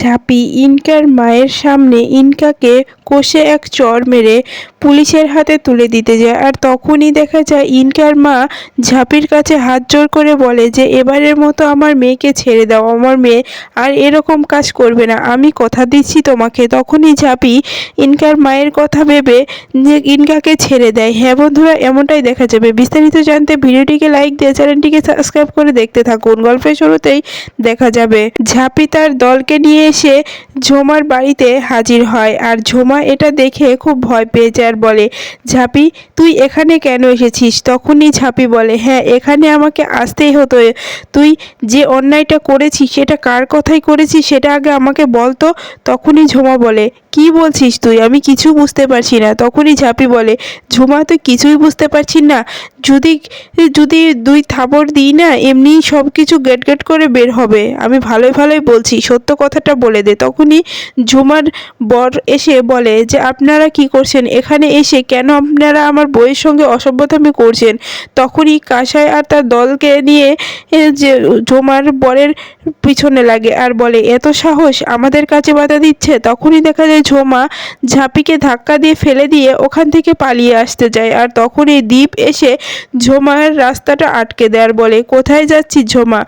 ঝাঁপি incur মায়ের সামনে ইনকাকে কষে এক চর মেরে পুলিশের হাতে তুলে দিতে যায়। আর তখনই দেখা যায় ইনকার মা ঝাঁপির কাছে হাত জোর করে বলে যে, এবারের মতো আমার মেয়েকে ছেড়ে দাও। আমার মেয়ে আর এরকম কাজ করবে না। আমি কথা দিচ্ছি তোমাকে। তখনই ঝাঁপি ইনকার মায়ের কথা ভেবে যে, ইনকাকে ছেড়ে দেয়। হ্যাঁ বন্ধুরা, এমনটাই দেখা যাবে। বিস্তারিত জানতে ভিডিওটিকে লাইক দিয়ে চ্যানেলটিকে সাবস্ক্রাইব করে দেখতে থাকুন। গল্পের শুরুতেই দেখা যাবে, ঝাঁপি তার দলকে নিয়ে এসে ঝোমার বাড়িতে হাজির হয় আর ঝোমা এটা দেখে খুব ভয় পেয়ে যায় আর বলে, ঝাঁপি, তুই এখানে কেন এসেছিস? তখনই ঝাঁপি বলে হ্যাঁ এখানে আমাকে আসতেই হতো। তুই যে অন্যায়টা করেছিস, সেটা কার কথাই করেছিস, সেটা আগে আমাকে বলতো তখনই ঝোমা বলে, কি বলছিস তুই? আমি কিছু বুঝতে পারছি না। তখনই ঝাঁপি বলে, ঝুমা, তুই কিছুই বুঝতে পারছিস না। যদি যদি দুই থাবড় দিই না এমনি সব কিছু গেট গেট করে বের হবে। আমি ভালোই ভালোই বলছি। সত্য কথাটা বলে দে তখনই ঝুমার বর এসে বলে যে, আপনারা কি করছেন? এখানে এসে কেন আপনারা আমার বইয়ের সঙ্গে অসভ্যতামি করছেন? তখনই কাসাই আর তার দলকে নিয়ে যে ঝুমার বরের পিছনে লাগে আর বলে, এত সাহস আমাদের কাছে বাধা দিচ্ছে? তখনই দেখা যায় ঝোমা ঝাঁপিকে ধাক্কা দিয়ে ফেলে দিয়ে ওখান থেকে পালিয়ে আসতে যায় আর তখনই দ্বীপ এসে ঝোমার রাস্তাটা আটকে দেয় আর বলে, কোথায় যাচ্ছি ঝোমা?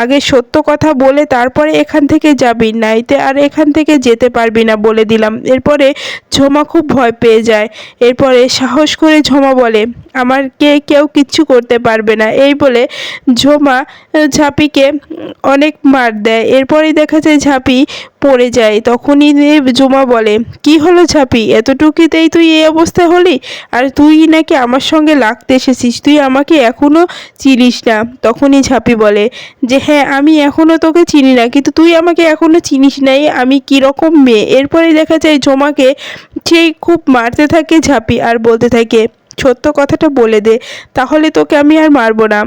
আগে সত্য কথা বলে তারপরে এখান থেকে যাবি নাইতে আর এখান থেকে যেতে পারবি না বলে দিলাম। এরপরে ঝোমা খুব ভয় পেয়ে যায়। এরপরে সাহস করে ঝোমা বলে আমার কে কেউ কিচ্ছু করতে পারবে না। এই বলে ঝোমা ঝাঁপিকে অনেক মার দেয়। এরপরেই দেখা যায় ঝাঁপি পড়ে যায়। তখনই ঝুমা বলে, কি হলো ঝাঁপি? এতটুকুতেই তুই এই অবস্থা হলি? আর তুই নাকি আমার সঙ্গে লাগতে এসেছিস? তুই আমাকে এখনও চিনিস না। তখনই ঝাঁপি বলে, যে হ্যাঁ আমি এখনও তোকে চিনি না, কিন্তু তুই আমাকে এখনও চিনিস নাই, আমি কীরকম মেয়ে? এরপরে দেখা যায় ঝোমাকে সেই খুব মারতে থাকে ঝাঁপি আর বলতে থাকে সত্য কথাটা বলে দে, তাহলে তোকে আমি আর মারবো না।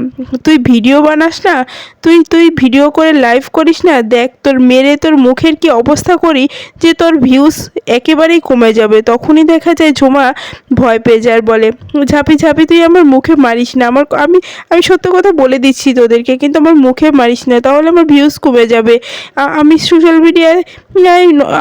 তুই ভিডিও বানাস না, তুই তুই ভিডিও করে লাইভ করিস না, দেখ তোর মেরে তোর মুখের কি অবস্থা করি যে তোর ভিউজ একেবারেই কমে যাবে। তখনই দেখা যায় ঝুমা ভয় পেয়ে যায় বলে, ঝাঁপি ঝাঁপি, তুই আমার মুখে মারিস না। আমার আমি আমি সত্য কথা বলে দিচ্ছি তোদেরকে, কিন্তু আমার মুখে মারিস না, তাহলে আমার ভিউজ কমে যাবে। আমি সোশ্যাল মিডিয়ায়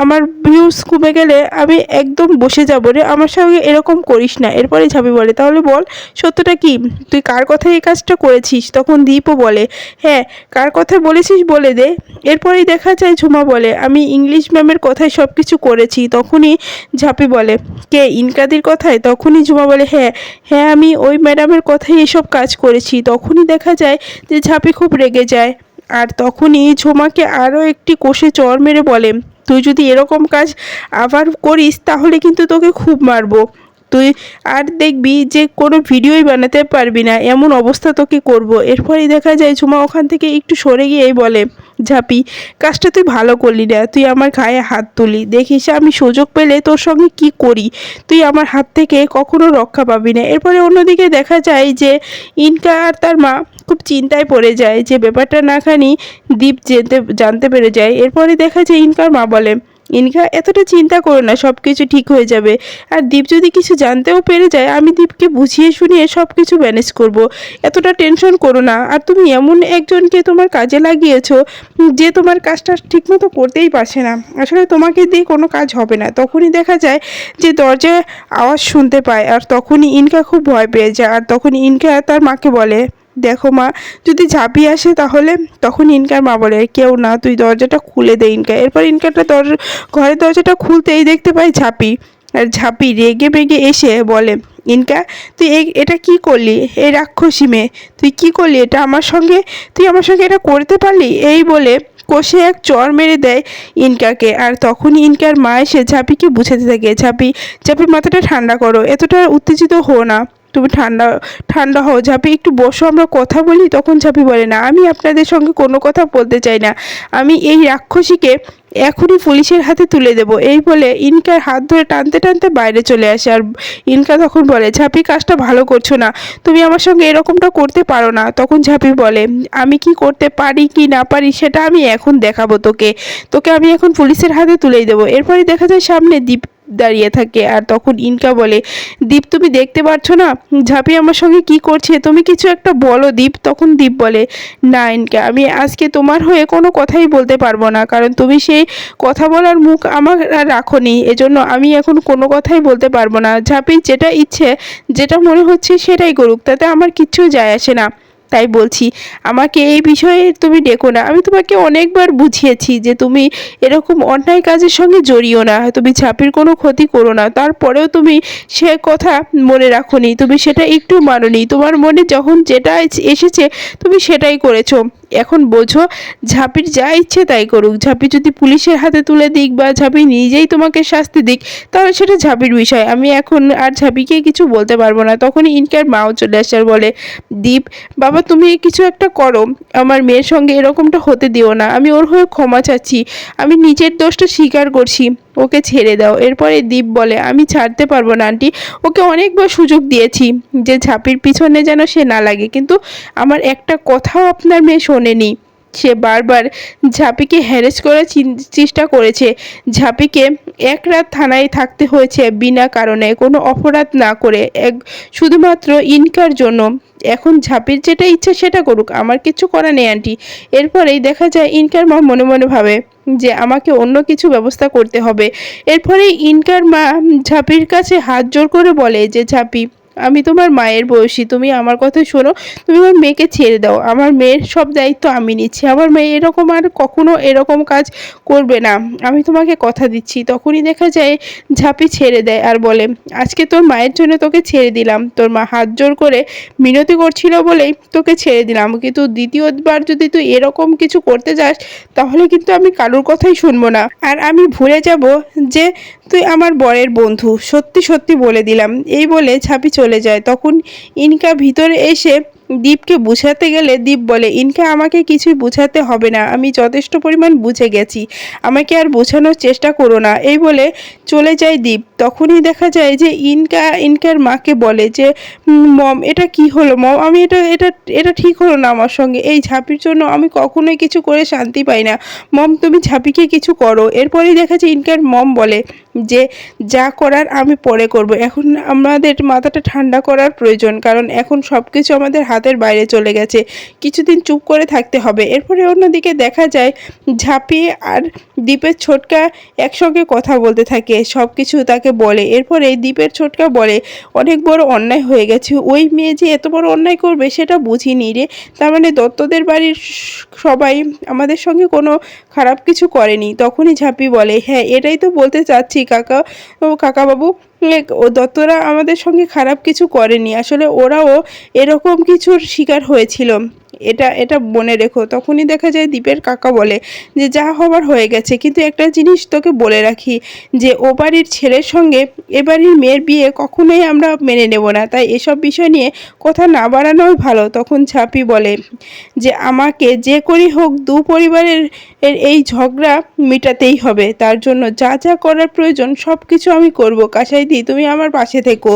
আমার ভিউজ কমে গেলে আমি একদম বসে যাব রে। আমার সঙ্গে এরকম করিস না, এরপরে ঝাঁপি বলে তাহলে বল, সত্যটা কি? তুই কার কথায় এই কাজটা করেছিস? তখন দীপও বলে হ্যাঁ কার কথা বলেছিস বলে দে। এরপরেই দেখা যায় ঝুমা বলে, আমি ইংলিশ ম্যামের কথায় সব কিছু করেছি, তখনই ঝাঁপি বলে, কে, ইনকাদির কথায়? তখনই ঝুমা বলে হ্যাঁ হ্যাঁ আমি ওই ম্যাডামের কথাই এসব কাজ করেছি। তখনই দেখা যায় যে ঝাঁপি খুব রেগে যায়। আর তখনই ঝোমাকে আরও একটি কোষে চর মেরে বলে, তুই যদি এরকম কাজ আবার করিস, তাহলে কিন্তু তোকে খুব মারবো। তুই আর দেখবি যে কোনো ভিডিওই বানাতে পারবি না, এমন অবস্থা তোকে করব। এরপরেই দেখা যায় ঝুমা ওখান থেকে একটু সরে গিয়েই বলে ঝাঁপি, কাজটা তুই ভালো করলি না, তুই আমার গায়ে হাত তুলি। দেখিস, আমি সুযোগ পেলে তোর সঙ্গে কি করি? তুই আমার হাত থেকে কখনো রক্ষা পাবি না। এরপরে অন্যদিকে দেখা যায় যে ইনকা আর তার মা খুব চিন্তায় পড়ে যায়, যে ব্যাপারটা না খানি দ্বীপ জানতে পেরে যায়। এরপরে দেখা যায় ইনকার মা বলে ইনকা এতটা চিন্তা করো না সব কিছু ঠিক হয়ে যাবে। আর দীপ যদি কিছু জানতেও পেরে যায়, আমি দীপকে বুঝিয়ে শুনিয়ে সব কিছু ম্যানেজ করব। এতটা টেনশন করো না। আর তুমি এমন একজনকে তোমার কাজে লাগিয়েছো, যে তোমার কাজটা ঠিকমতো করতেই পারছে না। আসলে তোমাকে দিয়ে কোনো কাজ হবে না। তখনই দেখা যায় যে দরজায় আওয়াজ শুনতে পায়, আর তখনই ইনকা খুব ভয় পেয়ে যায়। আর তখন ইনকা তার মাকে বলে দেখো মা, যদি ঝাঁপি আসে তাহলে তখন ইনকার মা বলে কেউ না, তুই দরজাটা খুলে দে ইনকা এরপর ইনকারটা দর, ঘরের দরজাটা খুলতেই দেখতে পাই ঝাঁপি। আর ঝাঁপি রেগে বেগে এসে বলে, ইনকা, তুই এটা কি করলি? এই রাক্ষসী মেয়ে, তুই কি করলি? এটা আমার সঙ্গে, তুই আমার সঙ্গে এটা করতে পারলি? এই বলে কষে এক চর মেরে দেয় ইনকাকে। আর তখনই ইনকার মা এসে ঝাঁপিকে বুঝাতে থাকে, ঝাঁপি ঝাঁপি মাথাটা ঠান্ডা করো, এতটা উত্তেজিত হো না। তুমি ঠান্ডা ঠান্ডা হও, ঝাঁপি। একটু বসো, আমরা কথা বলি, তখন ঝাঁপি বলে, না, আমি আপনাদের সঙ্গে কোনো কথা বলতে চাই না। আমি এই রাক্ষসীকে এখনই পুলিশের হাতে তুলে দেব। এই বলে ইনকার হাত ধরে টানতে টানতে বাইরে চলে আসে। আর ইনকা তখন বলে, ঝাঁপি, কাজটা ভালো করছ না। তুমি আমার সঙ্গে এরকমটা করতে পারো না। তখন ঝাঁপি বলে, আমি কি করতে পারি, কি না পারি, সেটা আমি এখন দেখাবো তোকে। তোকে আমি এখন পুলিশের হাতে তুলেই দেবো। এরপরে দেখা যায় সামনে দীপ দাঁড়িয়ে থাকে আর তখন ইনকা বলে, দীপ, তুমি দেখতে পাচ্ছ না? ঝাঁপি আমার সঙ্গে কি করছে? তুমি কিছু একটা বলো দীপ। তখন দীপ বলে, না ইনকা, আমি আজকে তোমার হয়ে কোনো কথাই বলতে পারব না, কারণ তুমি সেই কথা বলার মুখ আমার আর রাখোনি, এজন্য আমি এখন কোনো কথাই বলতে পারব না। ঝাঁপি যেটা ইচ্ছে, যেটা মনে হচ্ছে সেটাই করুক, তাতে আমার কিচ্ছু যায় আসে না। তাই বলছি, আমাকে এই বিষয়ে তুমি ডেকো না। আমি তোমাকে অনেকবার বুঝিয়েছি যে তুমি এরকম অন্যায় কাজের সঙ্গে জড়িও না, তুমি ঝাঁপির কোনো ক্ষতি করো না। তারপরেও তুমি সে কথা মনে রাখো তুমি সেটা একটু মানো তোমার মনে যখন যেটা এস- এসেছে, তুমি সেটাই করেছ। এখন বোঝো, ঝাঁপির যা ইচ্ছে তাই করুক। ঝাঁপি যদি পুলিশের হাতে তুলে দিক বা ঝাঁপি নিজেই তোমাকে শাস্তি দিক, তাহলে সেটা ঝাঁপির বিষয়। আমি এখন আর ঝাঁপিকে কিছু বলতে পারব না। তখনই ইনকার মাও চলে আসে আর বলে, দীপ, বাবা তুমি কিছু একটা করো। আমার মেয়ের সঙ্গে এরকমটা হতে দিও না। আমি ওর হয়ে ক্ষমা চাচ্ছি। আমি নিজের দোষটা স্বীকার করছি। ওকে ছেড়ে দাও। এরপরে দীপ বলে, আমি ছাড়তে পারব না, আন্টি। ওকে অনেকবার সুযোগ দিয়েছি যে ঝাঁপির পিছনে যেন সে না লাগে। কিন্তু আমার একটা কথাও আপনার মেয়ে শোনেনি। সে বারবার ঝাঁপিকে হ্যারেস করার চেষ্টা করেছে। ঝাঁপিকে এক রাত থানায় থাকতে হয়েছে বিনা কারণে। কোনো অপরাধ না করে, এক, শুধুমাত্র ইনকার জন্য। এখন ঝাঁপির যেটা ইচ্ছা সেটা করুক। আমার কিছু করা নেই, আন্টি। এরপরেই দেখা যায়, ইনকার মা মনে মনে ভাবে যে আমাকে অন্য কিছু ব্যবস্থা করতে হবে। এরপরে ইনকার মা ঝাঁপির কাছে হাত জোর করে বলে যে, ঝাঁপি আমি তোমার মায়ের বয়সী, তুমি আমার কথা শোনো, তুমি আমার মেয়েকে ছেড়ে দাও। আমার মেয়ের সব দায়িত্ব আমি নিচ্ছি। আমার মেয়ে এরকম আর কখনো এরকম কাজ করবে না। আমি তোমাকে কথা দিচ্ছি। তখনই দেখা যায় ঝাঁপি ছেড়ে দেয় আর বলে, আজকে তোর মায়ের জন্য তোকে ছেড়ে দিলাম। তোর মা হাত জোর করে মিনতি করছিল বলেই তোকে ছেড়ে দিলাম। কিন্তু দ্বিতীয়বার যদি তুই এরকম কিছু করতে যাস, তাহলে কিন্তু আমি কারোর কথাই শুনব না। আর আমি ভুলে যাব যে তুই আমার বরের বন্ধু, সত্যি সত্যি বলে দিলাম। এই বলে ছাপি চলে যায়। তখন ইনকা ভিতরে এসে দীপকে বুঝাতে গেলে দীপ বলে, ইনকা, আমাকে কিছুই বুঝাতে হবে না। আমি যথেষ্ট পরিমাণ বুঝে গেছি। আমাকে আর বোঝানোর চেষ্টা করো না। এই বলে চলে যায় দীপ, তখনই দেখা যায় যে ইনকা, ইনকার মাকে বলে যে মম, এটা কি হলো? মম, আমি এটা এটা এটা ঠিক হলো না আমার সঙ্গে। এই ঝাঁপির জন্য আমি কখনোই কিছু করে শান্তি পাই না। মম, তুমি ঝাঁপিকে কিছু করো। এরপরেই দেখা যায় ইনকার মম বলে যে, যা করার আমি পরে করব। এখন আমাদের মাথাটা ঠান্ডা করার প্রয়োজন, কারণ এখন সব কিছু আমাদের হাতের বাইরে চলে গেছে। কিছুদিন চুপ করে থাকতে হবে। এরপরে অন্যদিকে দেখা যায় ঝাঁপি আর দ্বীপের ছোটকা একসঙ্গে কথা বলতে থাকে। সব কিছু তাকে বলে। এরপরে দ্বীপের ছোটকা বলে, অনেক বড় অন্যায় হয়ে গেছে। ওই মেয়ে যে এত বড় অন্যায় করবে সেটা বুঝিনি রে। তার মানে দত্তদের বাড়ির সবাই আমাদের সঙ্গে কোনো খারাপ কিছু করেনি। তখনই ঝাঁপি বলে হ্যাঁ এটাই তো বলতে চাচ্ছি কাকা, ও কাকাবাবু। ও দত্তরা আমাদের সঙ্গে খারাপ কিছু করেনি। আসলে ওরাও এরকম কিছুর শিকার হয়েছিল। এটা এটা মনে রেখো। তখনই দেখা যায় দীপের কাকা বলে যে, যা হবার হয়ে গেছে। কিন্তু একটা জিনিস তোকে বলে রাখি যে, ও বাড়ির ছেলের সঙ্গে এ বাড়ির মেয়ের বিয়ে কখনোই আমরা মেনে নেব না। তাই এসব বিষয় নিয়ে কথা না বাড়ানোই ভালো। তখন ঝাঁপি বলে যে, আমাকে যে করি হোক, দু পরিবারের এই ঝগড়া মেটাতেই হবে। তার জন্য যা যা করার প্রয়োজন সব কিছু আমি করব। কাছাইদি তুমি আমার পাশে থেকো।